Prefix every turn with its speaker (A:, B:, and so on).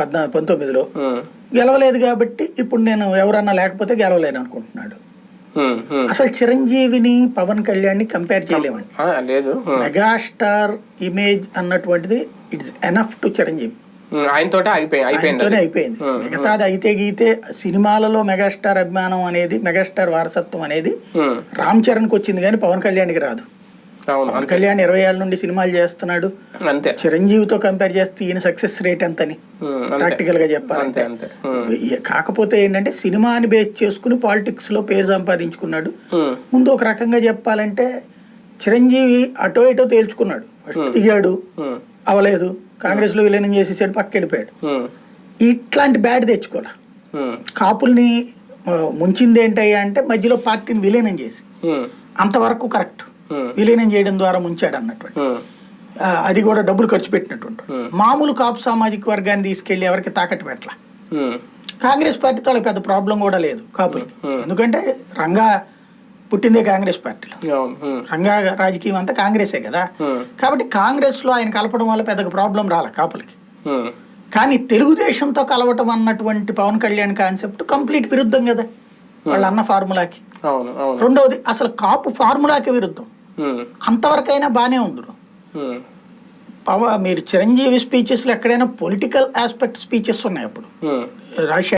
A: పద్నా పంతొమ్మిదిలో గెలవలేదు కాబట్టి ఇప్పుడు నేను ఎవరన్నా లేకపోతే గెలవలేను అనుకుంటున్నాడు. అసలు చిరంజీవిని పవన్ కళ్యాణ్ని కంపేర్ చేయలేమండి.
B: లేదు.
A: మెగాస్టార్ ఇమేజ్ అన్నటువంటిది ఇట్స్ ఎనఫ్ టు చిరంజీవి.
B: ఆయనతోటే అయిపోయింది.
A: అయిపోయింది మిగతాది అయితే గీతే సినిమాలలో మెగాస్టార్ అభిమానం అనేది మెగాస్టార్ వారసత్వం అనేది రామ్ చరణ్కి వచ్చింది కానీ పవన్ కళ్యాణ్కి రాదు. పవన్ కళ్యాణ్ ఇరవై ఏళ్ళ నుండి సినిమాలు చేస్తున్నాడు.
B: అంతే.
A: చిరంజీవితో కంపేర్ చేస్తే ఈయన సక్సెస్ రేట్ ఎంతని?
B: ప్రాక్టికల్గా
A: చెప్పాలంటే. కాకపోతే ఏంటంటే సినిమాని బేస్ చేసుకుని పాలిటిక్స్లో పేరు సంపాదించుకున్నాడు. ముందు ఒక రకంగా చెప్పాలంటే చిరంజీవి అటో ఇటో తేల్చుకున్నాడు. ఫస్ట్ దిగాడు అవలేదు కాంగ్రెస్లో విలీనం చేసేసాడు పక్క వెళ్ళిపోయాడు
B: ఉమ్,
A: ఇట్లాంటి బ్యాడ్ తెచ్చుకోలే కాపుల్ని ముంచింది ఏంటయ్యా అంటే మధ్యలో పార్టీని విలీనం చేసి. అంతవరకు కరెక్ట్ విలీనం చేయడం ద్వారా ముంచాడు అన్నటువంటి. అది కూడా డబ్బులు ఖర్చు పెట్టినట్టు
B: Hmm.
A: మామూలు కాపు సామాజిక వర్గాన్ని తీసుకెళ్ళి ఎవరికి తాకట్టు పెట్టలా? కాంగ్రెస్ పార్టీతో వాళ్ళకి పెద్ద ప్రాబ్లం కూడా లేదు కాపులకి. ఎందుకంటే రంగా పుట్టిందే కాంగ్రెస్ పార్టీలో. రంగా రాజకీయం అంతా కాంగ్రెసే కదా. కాబట్టి కాంగ్రెస్లో ఆయన కలపడం వల్ల పెద్దగా ప్రాబ్లం రాలే కాపులకి. కానీ తెలుగుదేశంతో కలవటం అన్నటువంటి పవన్ కళ్యాణ్ కాన్సెప్ట్ కంప్లీట్ విరుద్ధం కదా. వాళ్ళ అన్న ఫార్ములాకి రెండవది అసలు కాపు ఫార్ములాకి విరుద్ధం. అంతవరకైనా బాగానే ఉంది
B: ఉమ్,
A: పవ మీరు చిరంజీవి స్పీచెస్లో ఎక్కడైనా పొలిటికల్ ఆస్పెక్ట్ స్పీచెస్ ఉన్నాయి అప్పుడు.
B: ఉమ్,
A: రాజశేఖర్